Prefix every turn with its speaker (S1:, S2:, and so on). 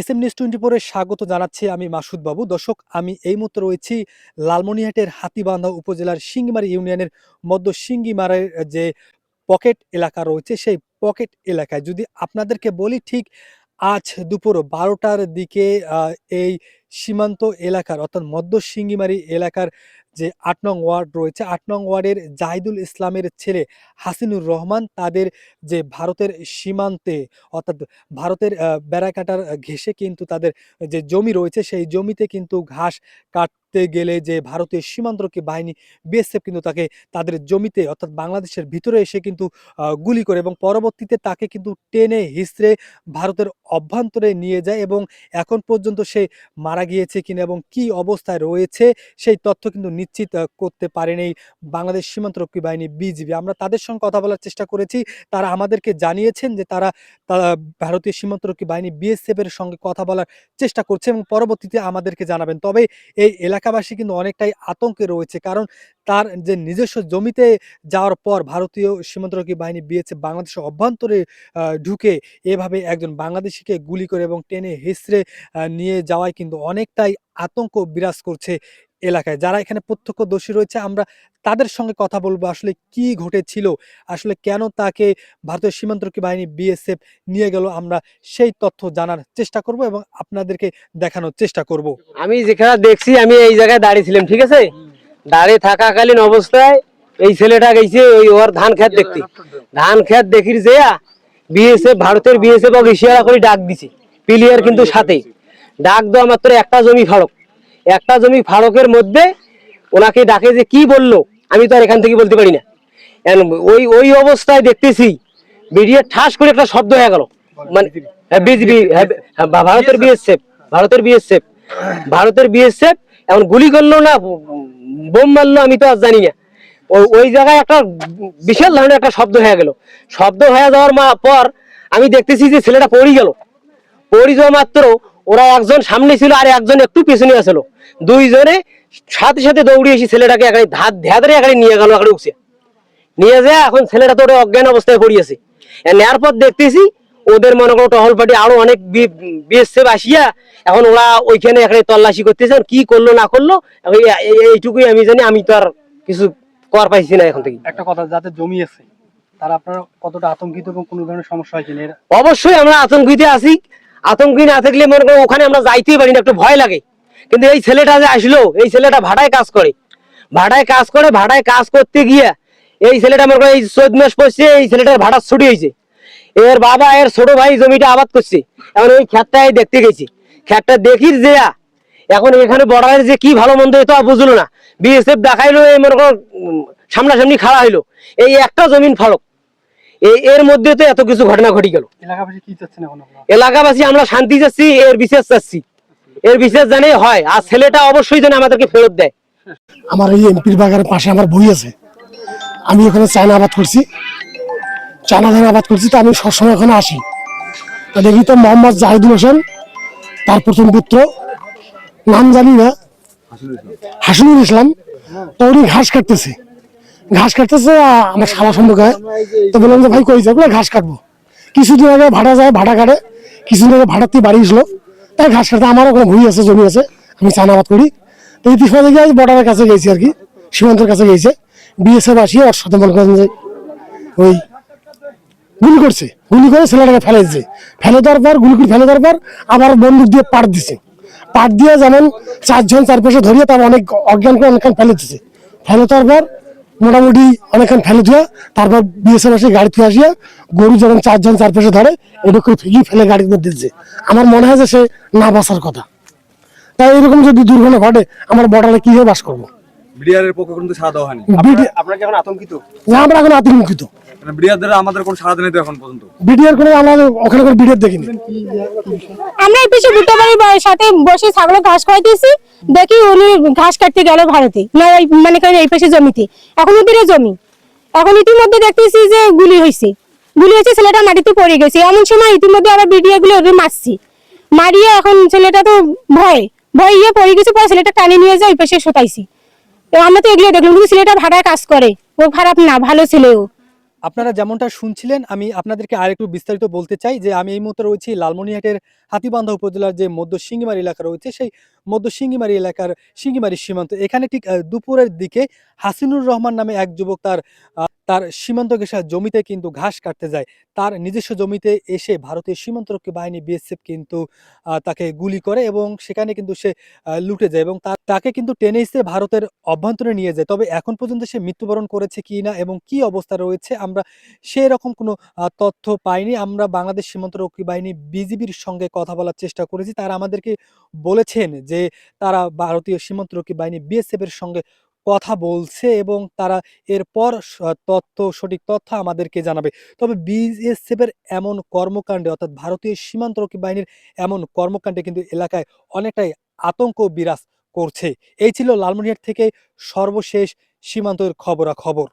S1: S M news twenty ফোরে স্বাগত জানাচ্ছি আমি মাসুদ বাবু দর্শক, আমি এই মুহূর্তে রয়েছি লালমনিহাটের হাতিবান্ধা উপজেলার সিঙ্গিমারি ইউনিয়নের মধ্য সিঙ্গিমারের যে পকেট এলাকা রয়েছে সেই পকেট এলাকায়। যদি আপনাদেরকে বলি, ঠিক আজ দুপুর বারোটার দিকে এই সীমান্ত এলাকার, অর্থাৎ মধ্য সিঙ্গিমারি এলাকার যে আট নং ওয়ার্ড রয়েছে, আট নং ওয়ার্ডের জাহিদুল ইসলামের ছেলে হাসিনুর রহমান তাদের যে ভারতের সীমান্তে, অর্থাৎ ভারতের বেড়াকাটার ঘেঁষে কিন্তু তাদের যে জমি রয়েছে, সেই জমিতে কিন্তু ঘাস কাটতে গেলে যে ভারতীয় সীমান্তরক্ষী বাহিনী বিএসএফ কিন্তু তাকে তাদের জমিতে, অর্থাৎ বাংলাদেশের ভিতরে এসে কিন্তু গুলি করে এবং পরবর্তীতে তাকে কিন্তু টেনে হিসড়ে ভারতের অভ্যন্তরে নিয়ে যায় এবং এখন পর্যন্ত সে মারা গিয়েছে কিনা এবং কি অবস্থায় রয়েছে, সেই তথ্য কিন্তু নিশ্চিত করতে পারেনি বাংলাদেশ সীমান্তরক্ষী বাহিনী, বিজিবি। আমরা তাদের সঙ্গে কথা বলার চেষ্টা করেছি। তারা আমাদেরকে জানিয়েছেন যে তারা তারা ভারতীয় সীমান্তরক্ষী বাহিনী বিএসএফ এর সঙ্গে কথা বলার চেষ্টা করছে এবং পরবর্তীতে আমাদেরকে জানাবেন। তবে এই এলাকাবাসী কিন্তু অনেকটাই আতঙ্কে রয়েছে কারণ তার যে নিজস্ব জমিতে যাওয়ার পর ভারতীয় সীমান্তরক্ষী বাহিনী বিএসএফ বাংলাদেশের অভ্যন্তরে ঢুকে এভাবে একজন বাংলাদেশিকে গুলি করে এবং টেনে হিসড়ে নিয়ে যাওয়ায় কিন্তু অনেকটাই আতঙ্ক বিরাজ করছে এলাকায়। যারা এখানে প্রত্যক্ষদর্শী রয়েছে, আমরা তাদের সঙ্গে কথা বলব আসলে কি ঘটেছিল, আসলে কেন তাকে ভারতীয় সীমান্তরক্ষী বাহিনী বিএসএফ নিয়ে গেল, আমরা সেই তথ্য জানার চেষ্টা করব এবং আপনাদেরকে দেখানোর চেষ্টা করব।
S2: আমি যেখানে দেখছি, আমি এই জায়গায় দাঁড়িয়েছিলাম ঠিক আছে? দাঁড়িয়ে থাকাকালীন অবস্থায় এই ছেলেটা গেছে, ওই ওর ধান খেত দেখতে। ধান খেত দেখির যে, বিএসএফ, ভারতের বিএসএফ ইশারা করে ডাক দিছে, প্লেয়ার কিন্তু সাথে ডাক দেওয়া মাত্র একটা জমি ফাড়ক। একটা জমি ফাড়কের মধ্যে ওনাকে ডাকে যে কি বলল আমি তো আর এখান থেকে বলতে পারি না। ওই ওই অবস্থায় দেখতেছি বিডিএ ঠাস করে একটা শব্দ হয়ে গেল। মানে হ্যাঁ, বিজিবি হ্যাঁ, হ্যাঁ, ভারতের বিএসএফ ভারতের বিএসএফ ভারতের বিএসএফ এখন গুলি করল না বোম মারলো আমি তো আর জানি না। ওই জায়গায় একটা বিশাল ধরনের একটা শব্দ হয়ে গেল। শব্দ হয়ে যাওয়ার পর আমি দেখতেছি যে ছেলেটা পড়ে গেল। পড়ে যাওয়া মাত্র ওরা একজন সামনে ছিল আর একজন একটু পেছনে আসলো দুইজনে সাথে সাথে দৌড়ে এসে ছেলেটাকে এখানে ধাত ধ্যাদরে এখানে নিয়ে গেল এখানে উঠছে। নিয়ে যায় এখন ছেলেটা তো ওটা অজ্ঞান অবস্থায় পড়িয়েছে নেওয়ার পর দেখতেছি ওদের মনে করো টহল পার্টি আরও অনেক বিএসএফ আসিয়া এখন ওরা ওইখানে এখানে তল্লাশি করতেছে কি করল না করল এইটুকুই আমি জানি আমি তো আর কিছু কর পাইছি না এখন থেকে।
S1: একটা কথা যাতে জমি আছে তারা আপনারা কতটা আতঙ্কিত এবং কোনো ধরনের সমস্যা হয় কিনা?
S2: অবশ্যই আমরা আতঙ্কিত আছি আতঙ্কি না থাকলে মনে করো ওখানে আমরা যাইতেই পারি না, একটু ভয় লাগে। কিন্তু এই ছেলেটা যে আসলো, এই ছেলেটা ভাড়ায় কাজ করে। ভাড়ায় কাজ করে, ভাড়ায় কাজ করতে গিয়ে এই ছেলেটা মনে করো এই চোদ্দ মাস পড়ছে, এই ছেলেটার ভাড়া ছুটি হয়েছে। এর বাবা, এর ছোট ভাই জমিটা আবাদ করছে। এখন ওই ক্ষেতটাই দেখতে গেছি। ক্ষেতটা দেখি যে, এখন এখানে বর্ডারের যে কি ভালো মন্দ এ তো বুঝলো না। বিএসএফ দেখাইলো, এই মনে করো সামনাসামনি খাড়া হইল। এই একটা জমিন ফালক। এই এর মধ্যে তো এত কিছু ঘটনা ঘটি গেল।
S1: এলাকাবাসী
S2: আমরা শান্তি চাচ্ছি এর বিশেষ চাচ্ছি। এর বিশেষ জানে হয় আর ছেলেটা অবশ্যই যেন আমাদেরকে ফেরত দেয়।
S3: আমার এই এমপির বাগানের পাশে আমার বই আছে। আমি ওখানে চায়না আবাদ করছি। চায়না ধান আবাদ করছি তো আমি সবসময় ওখানে আসি। তো দেখি তো মোহাম্মদ জাহিদুল হোসেন তার প্রথম পুত্র। নাম জানি না। হাসিনুল ইসলাম। তো উনি ঘাস কাটতেছে। ঘাস কাটতেছে আমার শালা সম্পর্কে তো বললাম যে, ভাই, কই যাব? ঘাস কাটবো। কিছুদিন আগে ভাড়া যায়, ভাড়া কাটে। কিছুদিন আগে ভাড়াতে বাড়ি আসলো। তাই ঘাস কাটতে আমারও ওখানে ভুই আছে, জমি আছে। আমি চায়না আবাদ করি। তো এই ইতিমধ্যে গিয়ে বর্ডারের কাছে গেছি আর কি, সীমান্তের কাছে গেছে। বিএসএফ আসিয়ে ওর সাথে মনে করেন যে, ওই গুলি করছে। গুলি করে ছেলেটাকে ফেলে দিচ্ছে ফেলে দেওয়ার পর, গুলি করে ফেলে দেওয়ার পর আবার বন্দুক দিয়ে পাট দিছে। পাট দিয়ে যেমন চারজন চারপাশে ধরিয়ে তার অনেক অজ্ঞান করে অনেকক্ষণ ফেলে দিচ্ছে ফেলে দেওয়ার পর মোটামুটি অনেকক্ষণ ফেলে ধুয়া তারপর বিএসএফ আসে গাড়ি থেকে আসিয়া গরু যখন চারজন চারপাশে ধরে, এটা করে ফিগিয়ে ফেলে গাড়ির মধ্যে দিচ্ছে আমার মনে হয় যে সে না বাসার কথা। তাই এরকম যদি দুর্ঘটনা ঘটে, আমার বর্ডারে কীভাবে বাস করব?
S4: বিডিআরের পক্ষে কিন্তু সাড়া দেওয়া হয়নি। আপনারা কি এখন আতঙ্কিত?
S3: না, আমরা এখন আতঙ্কিত।
S4: মানে বিডিআরদের আমাদের কোনো সাড়া দেয়নি তো এখন পর্যন্ত?
S3: বিডিআর করে আমরা ওখানে করে বিডিআর দেখিনি।
S5: আমরা এই ভুট্টা বাড়ির সাথে বসে ছাগল ঘাস খাওয়াইতেছি দেখি উনি ঘাস কাটতে গেল ভারতে না মানে এই পাশে জমিতে। এখন ওদের জমি। এখন ইতিমধ্যে দেখতেছি যে গুলি হয়েছে গুলি হয়েছে ছেলেটা মাটিতে পড়ে গেছে। এমন সময় ইতিমধ্যে আবার বিডিয়া গুলো ওদের মারছি। মারিয়ে এখন ছেলেটা তো ভয় ভয় ইয়ে পড়ে গেছে পরে ছেলেটা টানে নিয়ে যায় ওই পাশে শোতাইছি। আমরা তো এগুলো দেখলাম কিন্তু ছেলেটা ভাড়ায় কাজ করে। ও খারাপ না, ভালো ছেলে ও।
S1: আপনারা যেমনটা শুনছিলেন, আমি আপনাদেরকে আরেকটু বিস্তারিত বলতে চাই যে আমি এই মুহূর্তে রয়েছি লালমনিহাটের হাতিবান্ধা উপজেলার যে মধ্য সিঙ্গিমারি এলাকা রয়েছে, সেই মধ্য সিঙ্গিমারি এলাকার সিঙ্গিমারি সীমান্ত। এখানে ঠিক দুপুরের দিকে হাসিনুর রহমান নামে এক যুবক তার তার সীমান্ত ঘেঁষা জমিতে কিন্তু ঘাস কাটতে যায়। তার নিজস্ব জমিতে এসে ভারতীয় সীমান্তরক্ষী বাহিনী বিএসএফ কিন্তু তাকে গুলি করে এবং সেখানে কিন্তু সে লুটে যায় এবং তা- তাকে কিন্তু টেনে এসে ভারতের অভ্যন্তরে নিয়ে যায়। তবে এখন পর্যন্ত সে মৃত্যুবরণ করেছে কি না এবং কি অবস্থা রয়েছে আমরা সেই রকম কোনো তথ্য পাইনি। আমরা বাংলাদেশ সীমান্তরক্ষী বাহিনী বিজিবির সঙ্গে কথা বলার চেষ্টা করেছি। তারা আমাদেরকে বলেছেন যে তারা ভারতীয় সীমান্তরক্ষী বাহিনী বিএসএফ এর সঙ্গে কথা বলছে এবং তারা এরপর তথ্য, সঠিক তথ্য আমাদেরকে জানাবে। তবে বিএসএফের এমন কর্মকাণ্ডে, অর্থাৎ ভারতীয় সীমান্তরক্ষী বাহিনীর এমন কর্মকাণ্ডে কিন্তু এলাকায় অনেকটাই আতঙ্ক বিরাজ করছে। এই ছিল লালমনিহাট থেকে সর্বশেষ সীমান্তের খবরাখবর।